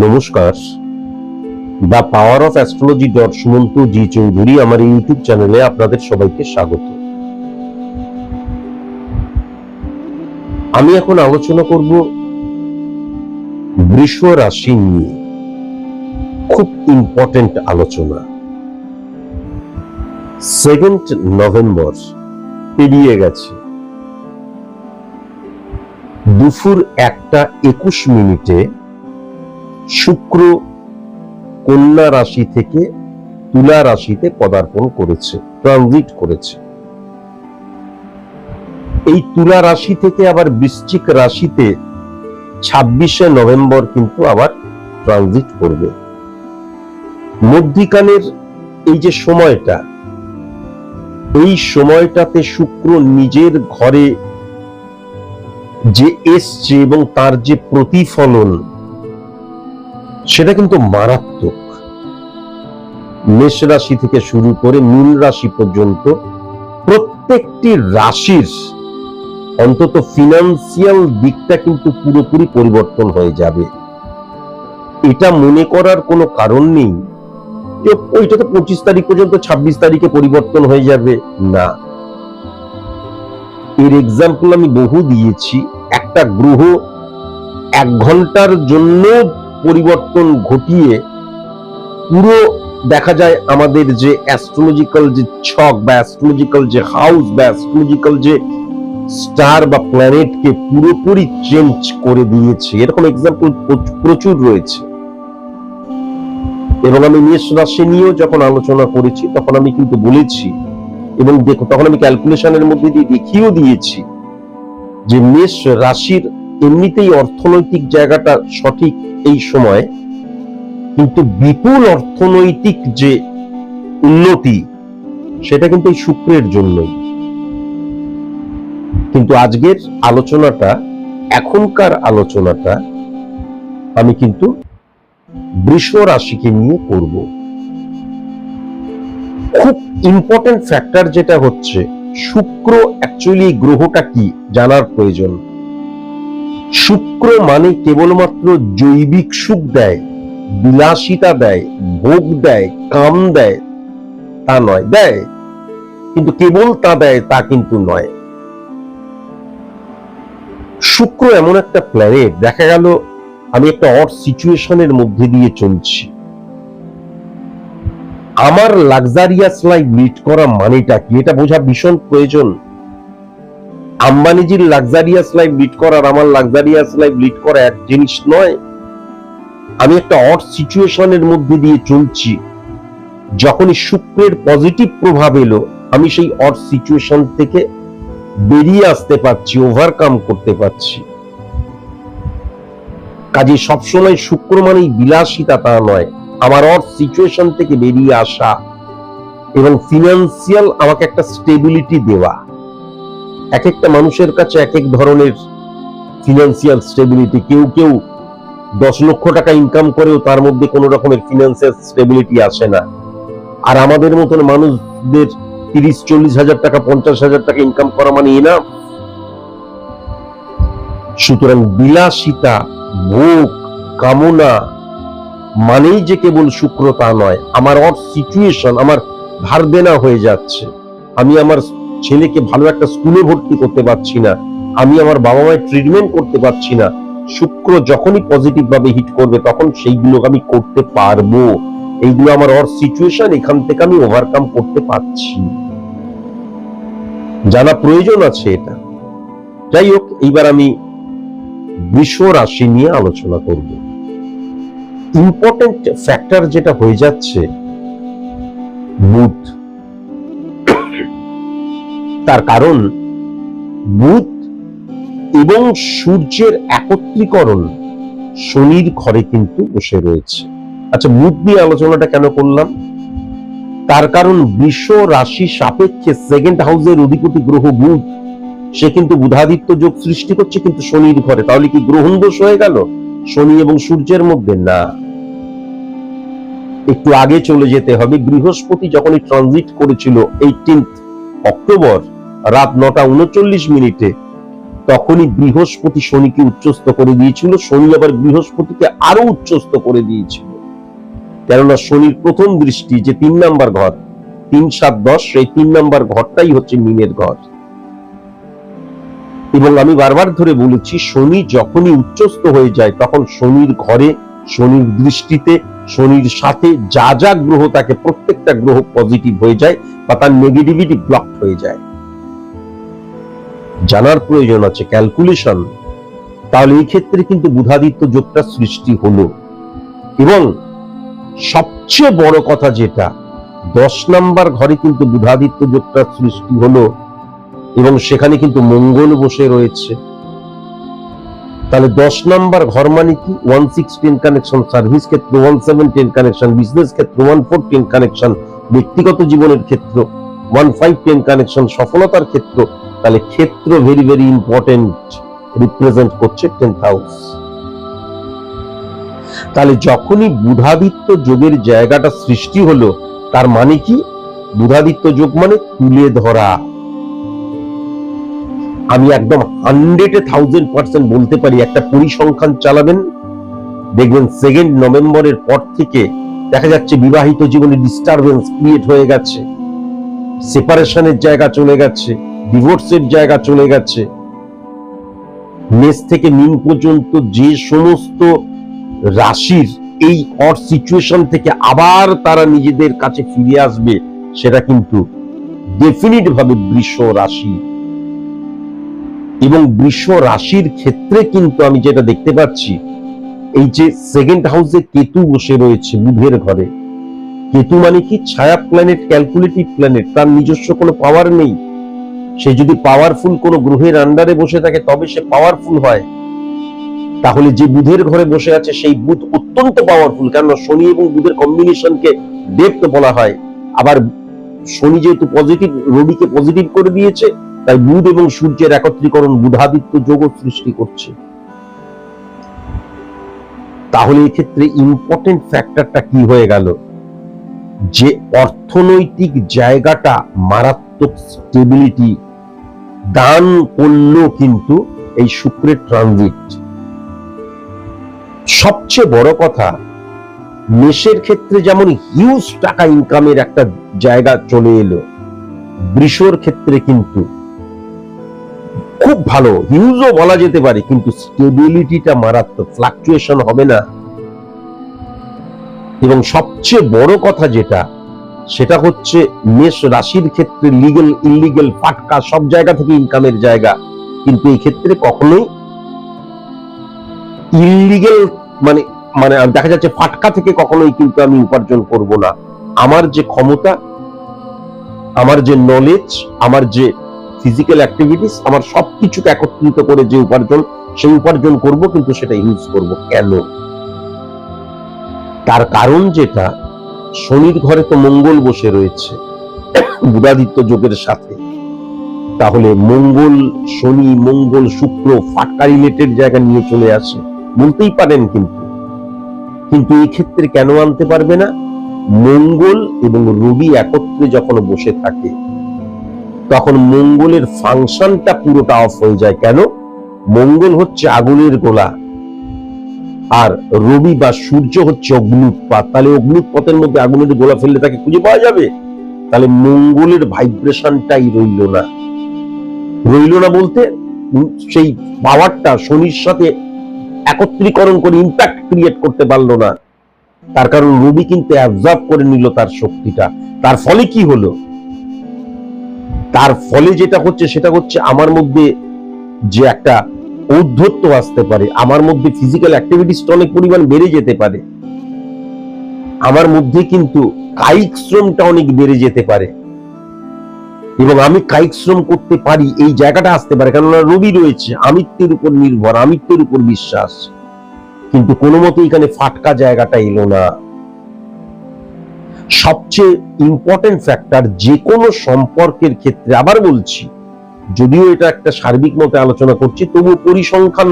নমস্কার। The power of astrology dot Sumanta ji Chowdhury আমার YouTube চ্যানেলে আপনাদের সবাইকে স্বাগত। আমি এখন আলোচনা করব বৃষ রাশি নিয়ে। খুব ইম্পর্টেন্ট আলোচনা। সেকেন্ড নভেম্বর পেরিয়ে গেছে। দুপুর একটা একুশ মিনিটে শুক্র কন্যা রাশি থেকে তুলা রাশিতে পদার্পণ করেছে ট্রানজিট করেছে। এই তুলা রাশি থেকে আবার বৃশ্চিক রাশিতে ছাব্বিশে নভেম্বর কিন্তু আবার ট্রানজিট করবে। মধ্যিকালের এই যে সময়টা, এই সময়টাতে শুক্র নিজের ঘরে যে এসছে এবং তার যে প্রতিফলন সেটা কিন্তু মারাত্মক। মেষ রাশি থেকে শুরু করে মীন রাশি পর্যন্ত প্রত্যেকটি রাশির অন্তত ফিনান্সিয়াল দিকটা কিন্তু পুরোপুরি পরিবর্তন হয়ে যাবে। এটা মনে করার কোনো কারণ নেই যে ওইটা তো পঁচিশ তারিখ পর্যন্ত ছাব্বিশ তারিখে পরিবর্তন হয়ে যাবে। না। এর এক্সাম্পল আমি বহু দিয়েছি। একটা গ্রহ এক ঘণ্টার জন্য পরিবর্তন ঘটিয়ে পুরো দেখা যায় আমাদের যে অ্যাস্ট্রোলজিক্যাল যে ছক বা অ্যাস্ট্রোলজিক্যাল যে হাউস বা অ্যাস্ট্রোলজিক্যাল যে স্টার বা প্ল্যানেটকে পুরোপুরি চেঞ্জ করে দিয়েছে। এরকম এক্সাম্পল প্রচুর রয়েছে। এবং আমি মেষ রাশি নিয়েও যখন আলোচনা করেছি, তখন আমি কিন্তু বলেছি এবং দেখো, তখন আমি ক্যালকুলেশনের মধ্যে দিয়ে দেখিয়েও দিয়েছি যে মেষ রাশির এমনিতেই অর্থনৈতিক জায়গাটা সঠিক এই সময়, কিন্তু বিপুল অর্থনৈতিক যে উন্নতি, সেটা কিন্তু এই শুক্রের জন্যই। কিন্তু আজকের আলোচনাটা, এখনকার আলোচনাটা, আমি কিন্তু বৃষ রাশিকে নিয়ে করব। খুব ইম্পর্টেন্ট ফ্যাক্টর যেটা হচ্ছে, শুক্র অ্যাকচুয়ালি গ্রহটা কি, জানার প্রয়োজন। শুক্র মানে কেবলমাত্র জৈবিক সুখ দেয়, বিলাসিতা দেয়, ভোগ দেয়, কাম দেয়, তা নয়, দেয়। কিন্তু কেবল তা দেয়, তা কিন্তু নয়। শুক্র এমন একটা প্ল্যানেট দেখা গেল আমি একটা অড সিচুয়েশনের মধ্যে দিয়ে চলছি। আমার লাক্সারিয়াস লাইফ লিড করা মানেটা কি? এটা বোঝা ভীষণ প্রয়োজন। আম্বানিজির লাক্সারিয়াস লাইফ লিড করার, আমার লাক্সারিয়াস লাইফ লিড করা এক জিনিস নয়। আমি একটা অড সিচুয়েশনের মধ্যে দিয়ে চলছি। যখনই শুক্রের পজিটিভ প্রভাব এলো, আমি সেই অড সিচুয়েশন থেকে বেরিয়ে আসতে পারছি ওভারকাম করতে পারছি। কাজে সবসময় শুক্র মানেই বিলাসিতা, তা নয়। আমার অড সিচুয়েশন থেকে বেরিয়ে আসা এবং ফিনান্সিয়াল আমাকে একটা স্টেবিলিটি দেওয়া। এক একটা মানুষের কাছে এক এক ধরনের ফিনান্সিয়াল স্টেবিলিটি কেউ কেউ দশ লক্ষ টাকা ইনকাম করেও তার মধ্যে কোনো রকমের ফিনান্সিয়াল স্টেবিলিটি আসে না। আর আমাদের মতন মানুষদের তিরিশ, চল্লিশ হাজার টাকা, পঞ্চাশ হাজার টাকা ইনকাম করা মানে না। সুতরাং বিলাসিতা, ভোগ, কামনা মানেই যে কেবল শুক্র তা নয়। আমার অর সিচুয়েশন আমার ধার দেনা হয়ে যাচ্ছে। আমি আমার ছেলেকে ভালো একটা স্কুলে ভর্তি করতে পারছি না, আমি আমার বাবা মায়ের ট্রিটমেন্ট করতে পারছি না, শুক্র যখনই পজিটিভ ভাবে হিট করবে তখন সেইগুলো আমি করতে পারব। এইগুলো আমার অর সিচুয়েশন এখান থেকে আমি ওভারকাম করতে পারছি। জানা প্রয়োজন আছে এটা। যাই হোক, এইবার আমি বৃষ রাশি নিয়ে আলোচনা করব। ইম্পর্টেন্ট ফ্যাক্টর যেটা হয়ে যাচ্ছে, বুধ। তার কারণ বুধ এবং সূর্যের একত্রীকরণ শনির ঘরে কিন্তু বসে রয়েছে। আচ্ছা বুধ নিয়ে আলোচনাটা কেন করলাম? তার কারণ বৃষ রাশি সাপেক্ষে সেকেন্ড হাউসের অধিপতি গ্রহ বুধ। সে কিন্তু বুধাদিত্য যোগ সৃষ্টি করছে, কিন্তু শনির ঘরে। তাহলে কি গ্রহণ দোষ হয়ে গেল? শনি এবং সূর্যের মধ্যে? না। একটু আগে চলে যেতে হবে। বৃহস্পতি যখনই ট্রানজিট করেছিল এইটিন অক্টোবর রাত নটা উনচল্লিশ মিনিটে। তখনই বৃহস্পতি শনিকে উচ্চস্থ করে দিয়েছিল। শনি আবার বৃহস্পতিকে আরও উচ্চস্থ করে দিয়েছিল। কেননা শনির প্রথম দৃষ্টি যে তিন নাম্বার ঘর, তিন সাত দশ, সেই তিন নাম্বার ঘরটাই হচ্ছে মিনের ঘর। এবং আমি বারবার ধরে বলেছি, শনি যখনই উচ্চস্থ হয়ে যায়, তখন শনির ঘরে, শনির দৃষ্টিতে, শনির সাথে যা যা গ্রহ তাকে প্রত্যেকটা গ্রহ পজিটিভ হয়ে যায় বা তার নেগেটিভিটি ব্লক হয়ে যায়। জানার প্রয়োজন আছে ক্যালকুলেশন তাহলে এই ক্ষেত্রে কিন্তু বুধাদিত্য যোগটা সৃষ্টি হলো। এবং সবচেয়ে বড় কথা যেটা, দশ নাম্বার ঘরে কিন্তু বুধাদিত্য যোগটা সৃষ্টি হলো, এবং সেখানে কিন্তু মঙ্গল বসে রয়েছে। তাহলে দশ নাম্বার ঘর মানে কি? One six ten connection service ক্ষেত্র one seven ten connection business ক্ষেত্র ওয়ান ফোর টেন কানেকশন ব্যক্তিগত জীবনের ক্ষেত্র ওয়ান ফাইভ টেন কানেকশন সফলতার ক্ষেত্র তাহলে ক্ষেত্র ভেরি ভেরি ইম্পর্টেন্ট রিপ্রেজেন্ট করছে টেন্থ হাউস তাহলে যখনই বুধাদিত্য যোগের জায়গাটা সৃষ্টি হলো, তার মানে কি? বুধাদিত্য যোগ মানে তুলে ধরা। আমি একদম হান্ড্রেড থাউজেন্ড পার্সেন্ট বলতে পারি, একটা পরিসংখ্যান চালাবেন। দেখবেন সেকেন্ড নভেম্বরের পর থেকে দেখা যাচ্ছে বিবাহিত জীবনে ডিস্টারবেন্স ক্রিয়েট হয়ে গেছে। সেপারেশনের জায়গা চলে গেছে। ডিভোর্সের জায়গা চলে গেছে। মেষ থেকে মিন পর্যন্ত যে সমস্ত রাশির এই অর সিচুয়েশন থেকে আবার তারা নিজেদের কাছে ফিরে আসবে, সেটা কিন্তু ডেফিনিট ভাবে বৃষ রাশি। এবং বৃষ রাশির ক্ষেত্রে কিন্তু আমি যেটা দেখতে পাচ্ছি, এই যে সেকেন্ড হাউসে কেতু বসে রয়েছে বুধের ঘরে। কেতু মানে কি? ছায়া প্ল্যানেট ক্যালকুলেটিভ প্ল্যানেট তার নিজস্ব কোনো পাওয়ার নেই। সে যদি পাওয়ারফুল কোনো গ্রহের আন্ডারে বসে থাকে, তবে সে পাওয়ারফুল হয়। তাহলে যে বুধের ঘরে বসে আছে, সেই বুধ অত্যন্ত পাওয়ারফুল কেননা শনি এবং বুধের কম্বিনেশনকে ডেপথ বলা হয়। আবার শনি যেহেতু পজিটিভ রবিকে পজিটিভ করে দিয়েছে, তাই বুধ এবং সূর্যের একত্রীকরণ বুধাদিত্য যোগ সৃষ্টি করছে। তাহলে এক্ষেত্রে ইম্পর্টেন্ট ফ্যাক্টরটা কি হয়ে গেল? যে অর্থনৈতিক জায়গাটা মারাত্মক স্টেবিলিটি দান করল কিন্তু এই শুক্রের ট্রানজিট সবচেয়ে বড় কথা, মেষের ক্ষেত্রে যেমন হিউজ টাকা ইনকামের একটা জায়গা চলে এলো, বৃষর ক্ষেত্রে কিন্তু খুব ভালো হিউজও বলা যেতে পারে, কিন্তু স্টেবিলিটিটা মারাত্মক ফ্লাকচুয়েশন হবে না। এবং সবচেয়ে বড় কথা যেটা সেটা হচ্ছে মেষ রাশির ক্ষেত্রে লিগেল ইলিগেল ফাটকা সব জায়গা থেকে ইনকামের জায়গা। কিন্তু এই ক্ষেত্রে কখনোই ইলিগেল মানে মানে দেখা যাচ্ছে ফাটকা থেকে কখনোই কিন্তু আমি উপার্জন করব না। আমার যে ক্ষমতা, আমার যে নলেজ আমার যে ফিজিক্যাল অ্যাক্টিভিটিস আমার সবকিছুকে একত্রিত করে যে উপার্জন সেই উপার্জন করব কিন্তু সেটা ইউজ করব কেন? তার কারণ যেটা শনির ঘরে তো মঙ্গল বসে রয়েছে, বুধাদিত্য যোগের সাথে। তাহলে মঙ্গল শনি, মঙ্গল শুক্র ফাটকা রিলেটেড জায়গা নিয়ে চলে আসে, বলতেই পারেন কিন্তু। কিন্তু এই ক্ষেত্রে কেন আনতে পারবে না? মঙ্গল এবং রবি একত্রে যখন বসে থাকে, তখন মঙ্গলের ফাংশনটা পুরোটা অফ হয়ে যায়। কেন? মঙ্গল হচ্ছে আগুনের গোলা। আর রবি বা সূর্য হচ্ছে অগ্নুৎপাত তাহলে অগ্নুৎপাতের মধ্যে আগুনের গোলা ফেললে তাকে খুঁজে পাওয়া যাবে? তাহলে মঙ্গলের ভাইব্রেশনটাই রইল না। রইল না বলতে সেই পাওয়ারটা শনির সাথে একত্রীকরণ করে ইম্প্যাক্ট ক্রিয়েট করতে পারল না। তার কারণ রবি কিন্তু অ্যাবজর্ব করে নিল তার শক্তিটা। তার ফলে কি হলো? তার ফলে যেটা হচ্ছে সেটা হচ্ছে আমার মধ্যে যে একটা ঔদ্ধত্য আসতে পারে। আমার মধ্যে ফিজিক্যাল অ্যাক্টিভিটিসটা অনেক পরিমাণ বেড়ে যেতে পারে। আমার মধ্যে কিন্তু কায়িক শ্রমটা অনেক বেড়ে যেতে পারে। এবং আমি কায়িক শ্রম করতে পারি, এই জায়গাটা আসতে পারে। কেননা রবি রয়েছে, আমিত্বের উপর নির্ভর, আমিত্বের উপর বিশ্বাস। কিন্তু কোনো মতে এখানে ফাটকা জায়গাটা এলো না। সবচেয়ে ইম্পর্টেন্ট ফ্যাক্টর যে কোনো সম্পর্কের ক্ষেত্রে, আবার বলছি যদিও এটা একটা সার্বিক মতে আলোচনা করছি তবু পরিসংখ্যান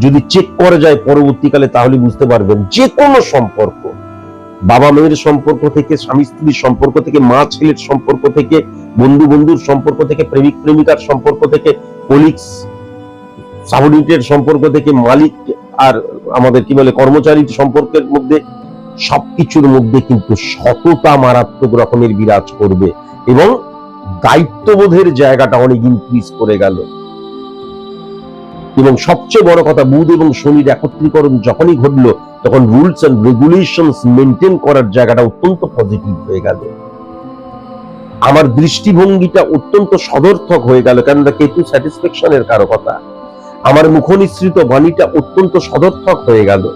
যদি চেক করা যায় পরবর্তীকালে তাহলে বুঝতে পারবেন যে কোনো সম্পর্ক, বাবা মেয়ের সম্পর্ক থেকে, স্বামী স্ত্রীর সম্পর্ক থেকে, মা ছেলের সম্পর্ক থেকে, বন্ধু বন্ধুর সম্পর্ক থেকে, প্রেমিক প্রেমিকার সম্পর্ক থেকে কলিগস সাবঅর্ডিনেটের সম্পর্ক থেকে, মালিক আর আমাদের কি বলে কর্মচারী সম্পর্কের মধ্যে, সবকিছুর মধ্যে কিন্তু সততা মারাত্মক রকমের বিরাজ করবে এবং দায়িত্ববোধের জায়গাটা অনেক ইনক্রিজ করে গেল। এবং সবচেয়ে বড় কথা, বুধ এবং শনির একত্রীকরণ যখনই ঘটলো, তখন রুলস এন্ড রেগুলেশনস মেনটেন করার জায়গাটা অত্যন্ত পজিটিভ হয়ে গেল। আমার দৃষ্টিভঙ্গিটা অত্যন্ত সদর্থক হয়ে গেল কেন কেতু স্যাটিসফ্যাকশনের কারও কথা। আমার মুখনিসৃত বাণীটা অত্যন্ত সদর্থক হয়ে গেল।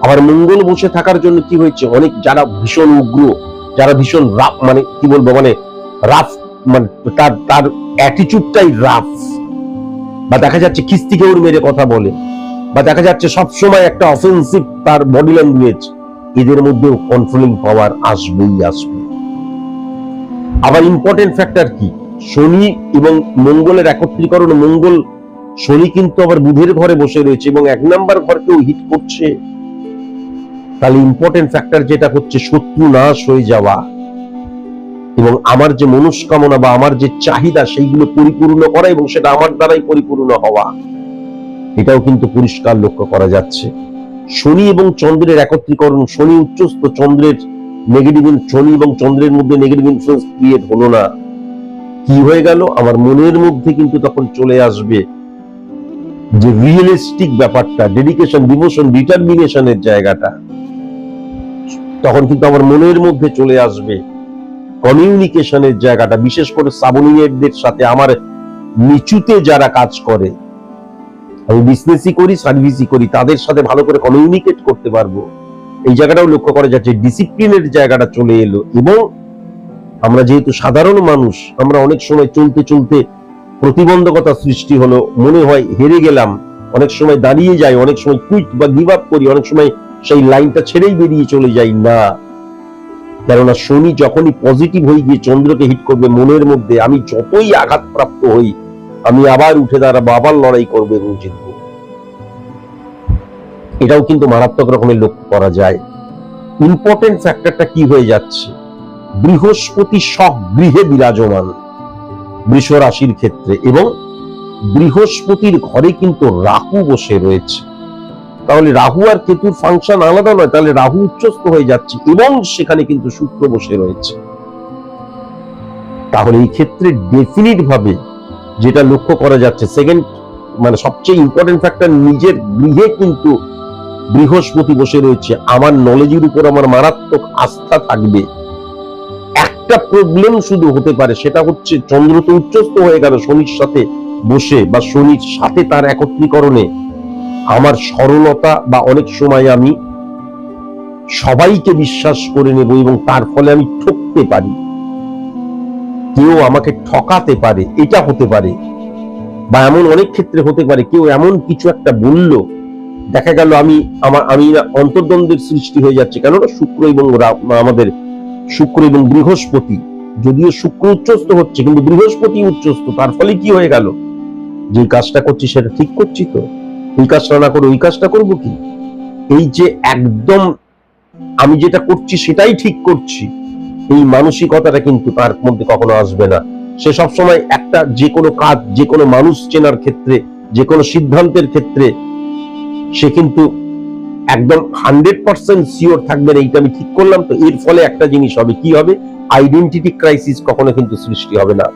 আমার মঙ্গল বসে থাকার জন্য কি হয়েছে? অনেক যারা ভীষণ উগ্র, যারা ভীষণ রাফ মানে কি বলব মানে রাফ মানে তার তার অ্যাটিচিউডটাই রাফ বা দেখা যাচ্ছে কিস্তি কেউর মেরে কথা বলে, বা দেখা যাচ্ছে সব সময় একটা অফেন্সিভ তার বডি ল্যাঙ্গুয়েজ এদের মধ্যেও কন্ট্রোলিং পাওয়ার আসবেই আসবে। আবার ইম্পর্টেন্ট ফ্যাক্টর কি? শনি এবং মঙ্গলের একত্রীকরণ। মঙ্গল, শনি কিন্তু আবার বুধের ঘরে বসে রয়েছে এবং এক নাম্বার ঘরকেও হিট করছে। তাহলে ইম্পর্টেন্ট ফ্যাক্টর যেটা হচ্ছে শত্রু নাশ হয়ে যাওয়া। এবং আমার যে মনস্কামনা বা আমার যে চাহিদা সেইগুলো পরিপূর্ণ করা এবং সেটা আমার দ্বারাই পরিপূর্ণ হওয়া, এটাও কিন্তু পরিষ্কার লক্ষ্য করা যাচ্ছে। শনি এবং চন্দ্রের একত্রীকরণ, শনি উচ্চস্থ, চন্দ্রের নেগেটিভ শনি এবং চন্দ্রের মধ্যে নেগেটিভ ইনফ্লুয়েন্স ক্রিয়েট হলো না। কি হয়ে গেল? আমার মনের মধ্যে কিন্তু তখন চলে আসবে যে রিয়েলিস্টিক ব্যাপারটা ডেডিকেশন ডিভোশন ডিটারমিনেশনের জায়গাটা। তখন কিন্তু আমার মনের মধ্যে চলে আসবে কমিউনিকেশনের জায়গাটা, বিশেষ করে সাবঅর্ডিনেটদের সাথে আমার নিচুতে যারা কাজ করে, আমি বিজনেসই করি সার্ভিসই করি, তাদের সাথে ভালো করে কমিউনিকেট করতে পারব। এই জায়গাটাও লক্ষ্য করা যাচ্ছে ডিসিপ্লিনের জায়গাটা চলে এলো এবং আমরা যেহেতু সাধারণ মানুষ, আমরা অনেক সময় চলতে চলতে প্রতিবন্ধকতা সৃষ্টি হলো, মনে হয় হেরে গেলাম, অনেক সময় দাঁড়িয়ে যাই, অনেক সময় কুইট বা গিভ আপ করি, অনেক সময় সেই লাইনটা ছেড়েই বেরিয়ে চলে যাই, না। কেননা শনি যখনই পজিটিভ হয়ে গিয়ে চন্দ্রকে হিট করবে মনের মধ্যে আমি যতই আঘাতপ্রাপ্ত হই, আমি আবার উঠে দাঁড়াবো, আবার লড়াই করব এবং জিতবো। এটাও কিন্তু মারাত্মক রকমের লক্ষ্য করা যায়। ইম্পর্টেন্ট ফ্যাক্টরটা কি হয়ে যাচ্ছে? বৃহস্পতি সব গৃহে বিরাজমান বৃষ রাশির ক্ষেত্রে এবং বৃহস্পতির ঘরে কিন্তু রাহু বসে রয়েছে। তাহলে রাহু আর কেতুর ফাংশন আলাদা নয়, তাহলে রাহু উচ্চস্থ হয়ে যাচ্ছে এবং সেখানে কিন্তু শুক্র বসে রয়েছে। তাহলে এই ক্ষেত্রে ডেফিনিট ভাবে যেটা লক্ষ্য করা যাচ্ছে সেকেন্ড মানে সবচেয়ে ইম্পর্টেন্ট ফ্যাক্টর নিজের গৃহে কিন্তু বৃহস্পতি বসে রয়েছে। আমার নলেজের উপর আমার মারাত্মক আস্থা থাকবে। একটা প্রবলেম শুধু হতে পারে, সেটা হচ্ছে চন্দ্র তো উচ্চস্থ হয়ে গেল শনির সাথে বসে বা শনির সাথে তার একত্রীকরণে। আমার সরলতা বা অনেক সময় আমি সবাইকে বিশ্বাস করে নেব এবং তার ফলে আমি ঠকতে পারি। কেউ আমাকে ঠকাতে পারে, এটা হতে পারে বা এমন অনেক ক্ষেত্রে হতে পারে, কেউ এমন কিছু একটা বলল, দেখা গেল আমি আমার, আমি অন্তর্দ্বন্দ্বের সৃষ্টি হয়ে যাচ্ছে। কেননা শুক্র এবং আমাদের শুক্র এবং বৃহস্পতি, যদিও শুক্র উচ্চস্থ হচ্ছে, কিন্তু বৃহস্পতি উচ্চস্থ, তার ফলে কি হয়ে গেল? যে কাজটা করছি সেটা ঠিক করছি তো? এই কাজটা না করে ওই কাজটা করব কি? এই যে একদম আমি যেটা করছি সেটাই ঠিক করছি, এই মানসিকতাটা কিন্তু তার মধ্যে কখনো আসবে না। সে সবসময় একটা যে কোনো কাজ, যে কোনো মানুষ চেনার ক্ষেত্রে, যে কোনো সিদ্ধান্তের ক্ষেত্রে, সে কিন্তু একদম হান্ড্রেড পার্সেন্ট শিওর থাকবেন এইটা আমি ঠিক করলাম তো, এর ফলে একটা জিনিস হবে কি হবে? আইডেন্টিটি ক্রাইসিস কখনো কিন্তু সৃষ্টি হবে না।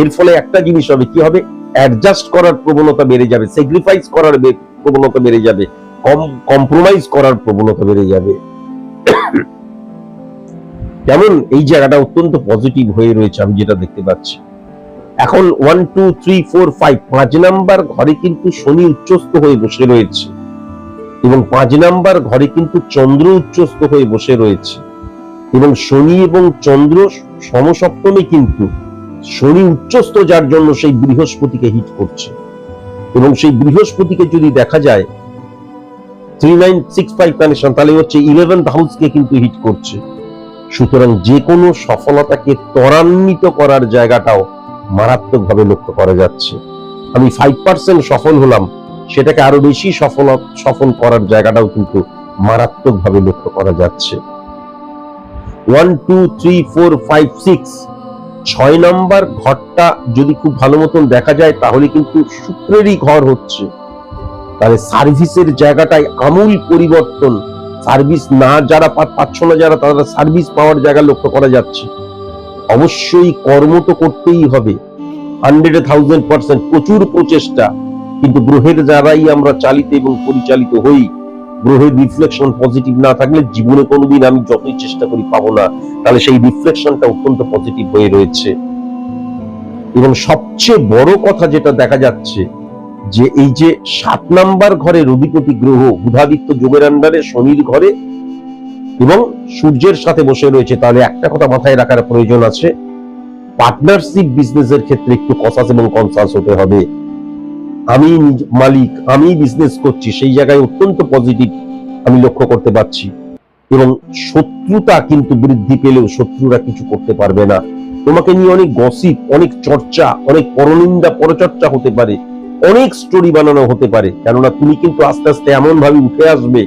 এর ফলে একটা জিনিস হবে কি হবে? অ্যাডজাস্ট করার প্রবণতা বেড়ে যাবে, স্যাক্রিফাইস করার প্রবণতা বেড়ে যাবে। কম কম্প্রোমাইজ করার প্রবণতা বেড়ে যাবে। কেমন এই জায়গাটা অত্যন্ত পজিটিভ হয়ে রয়েছে, আমি যেটা দেখতে পাচ্ছি। এখন one two three four five পাঁচ নাম্বার ঘরে কিন্তু শনি উচ্চস্থ হয়ে বসে রয়েছে। এবং পাঁচ নাম্বার ঘরে কিন্তু চন্দ্র উচ্চস্থ হয়ে বসে রয়েছে। এবং শনি এবং চন্দ্র সমসপ্তমে কিন্তু শনি উচ্চস্থ যার জন্য সেই বৃহস্পতিকে হিট করছে। এবং সেই বৃহস্পতিকে যদি দেখা যায় three nine six five connection তাহলে হচ্ছে ইলেভেন্থ হাউসকে কিন্তু হিট করছে। সুতরাং যে কোনো সফলতাকে ত্বরান্বিত করার জায়গাটাও মারাত্মকভাবে লক্ষ্য করা যাচ্ছে। আমি ফাইভ পার্সেন্ট সফল হলাম, সেটাকে আরও বেশি সফল সফল করার জায়গাটাও কিন্তু মারাত্মকভাবে লক্ষ্য করা যাচ্ছে। One two three four five six ছয় নম্বর ঘরটা যদি খুব ভালো মতন দেখা যায়, তাহলে কিন্তু শুক্রেরই ঘর হচ্ছে। তাহলে সার্ভিসের জায়গাটায় আমূল পরিবর্তন। সার্ভিস না যারা পাচ্ছ না যারা, তারা সার্ভিস পাওয়ার জায়গা লক্ষ্য করা যাচ্ছে। অবশ্যই কর্ম তো করতেই হবে। হান্ড্রেড থাউজেন্ড পার্সেন্ট প্রচুর প্রচেষ্টা। কিন্তু গ্রহের দ্বারাই আমরা চালিত এবং পরিচালিত হই। গ্রহের রিফ্লেকশন পজিটিভ না থাকলে জীবনে কোনোদিন আমি যতই চেষ্টা করি পাবো না, তাহলে সেই রিফ্লেকশনটা অত্যন্ত পজিটিভ হয়ে রয়েছে। এবং সবচেয়ে বড় কথা যেটা দেখা যাচ্ছে, যে এই যে সাত নাম্বার ঘরে রবিপতি গ্রহ, বুধাদিত্য যোগের আন্ডারে শনির ঘরে, এবং সূর্যের সাথে বসে রয়েছে, তাহলে একটা কথা মাথায় রাখার প্রয়োজন আছে পার্টনারশিপ বিজনেসের ক্ষেত্রে একটু কসাস এবং কনসাস হতে হবে। আমি মালিক, আমি বিজনেস করছি, সেই জায়গায় অত্যন্ত পজিটিভ আমি লক্ষ্য করতে পারছি। এবং শত্রুতা কিন্তু বৃদ্ধি পেলেও শত্রুরা কিছু করতে পারবে না। তোমাকে নিয়ে অনেক গসিপ অনেক চর্চা, অনেক পরনিন্দা, পরচর্চা হতে পারে। অনেক স্টোরি বানানো হতে পারে। কেননা তুমি কিন্তু আস্তে আস্তে এমন ভাবে উঠে আসবে।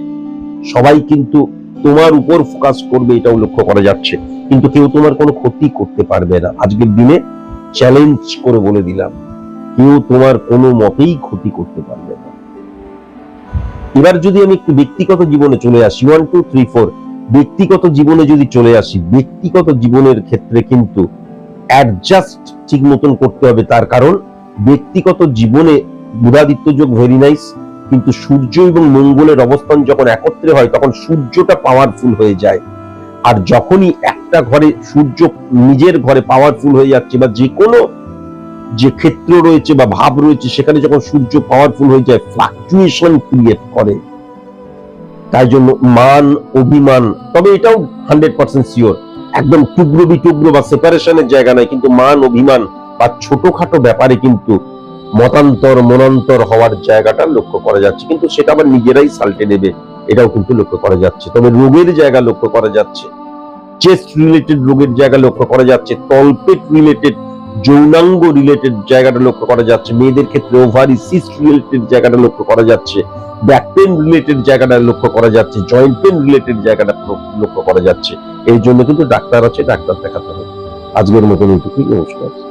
সবাই কিন্তু তোমার উপর ফোকাস করবে, এটাও লক্ষ্য করা যাচ্ছে। কিন্তু কেউ তোমার কোনো ক্ষতি করতে পারবে না। আজকের দিনে চ্যালেঞ্জ করে বলে দিলাম। কেউ তোমার কোনো মতেই ক্ষতি করতে পারবে না। এবার যদি আমি একটু ব্যক্তিগত জীবনে চলে আসি ওয়ান টু থ্রি ফোর ব্যক্তিগত জীবনে যদি চলে আসি, ব্যক্তিগত জীবনের ক্ষেত্রে কিন্তু অ্যাডজাস্ট ঠিক মতন করতে হবে। তার কারণ, ব্যক্তিগত জীবনে বুধাদিত্য যোগ ভেরি নাইস কিন্তু সূর্য এবং মঙ্গলের অবস্থান যখন একত্রে হয়, তখন সূর্যটা পাওয়ারফুল হয়ে যায়। আর যখনই একটা ঘরে সূর্য নিজের ঘরে পাওয়ারফুল হয়ে যাচ্ছে বা যে কোনো যে ক্ষেত্র রয়েছে বা ভাব রয়েছে, সেখানে যখন সূর্য পাওয়ারফুল হয়ে যায় ফ্লাকচুয়েশন ক্রিয়েট করে। তাই জন্য মান, অভিমান, তবে এটাও হান্ড্রেড পার্সেন্ট শিওর একদম টুকরো বিটুকরো বা সেপারেশনের জায়গা নাই কিন্তু মান, অভিমান বা ছোটখাটো ব্যাপারে কিন্তু মতান্তর, মনান্তর হওয়ার জায়গাটা লক্ষ্য করা যাচ্ছে। কিন্তু সেটা আবার নিজেরাই সাল্টে নেবে, এটাও কিন্তু লক্ষ্য করা যাচ্ছে। তবে রোগের জায়গা লক্ষ্য করা যাচ্ছে চেস্ট রিলেটেড রোগের জায়গা লক্ষ্য করা যাচ্ছে, তলপেট রিলেটেড যৌনাঙ্গ রিলেটেড জায়গাটা লক্ষ্য করা যাচ্ছে। মেয়েদের ক্ষেত্রে ওভারি সিস্ট রিলেটেড জায়গাটা লক্ষ্য করা যাচ্ছে। ব্যাক পেন রিলেটেড জায়গাটা লক্ষ্য করা যাচ্ছে। জয়েন্ট পেন রিলেটেড জায়গাটা লক্ষ্য করা যাচ্ছে। এই জন্য কিন্তু ডাক্তার আছে, ডাক্তার দেখাতে হবে। আজকের মতন এইটুকুই, নমস্কার।